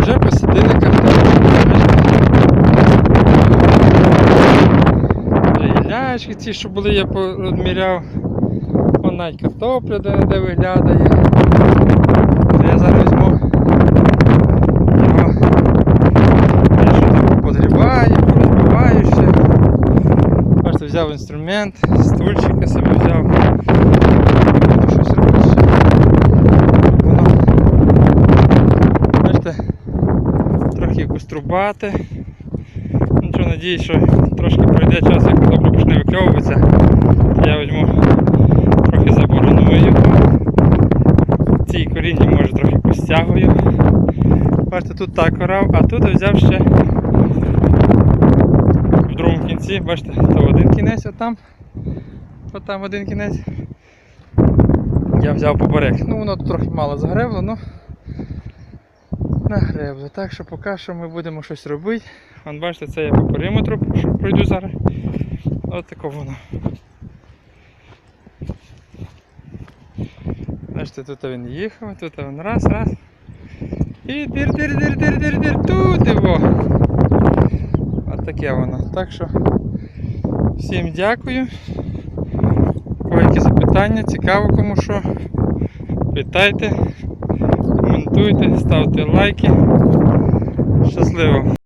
вже посадили картоплю. Гілячки ці, що були, я порозміряв. Вон навіть картопля де де виглядає. То я зараз візьму. Я подрібаю, порозбиваю ще. Бачите, взяв інструмент, стульчика собі взяв. Буду щось робити ще. Воно, бачите, трохи. Нічого, надіюсь, що трошки пройде час, як картопля почне викльовуватися. Я візьму трохи забороную. Ці коріння може трохи постягую. Бачите, тут так орав, а тут взяв ще в другому кінці, бачите, то один кінець, а там, от там один кінець. Я взяв поперек. Ну воно тут трохи мало загребло, ну нагребло. Так що поки що ми будемо щось робити. Вон бачите, це я по периметру пройду зараз. От тако воно. Бачите, тут він їхав, тут він раз, раз. І дир дир дир дир дир дир тут його. От таке воно. Так що всім дякую. Кого запитання, цікаво кому що. Питайте, коментуйте, ставте лайки. Щасливо!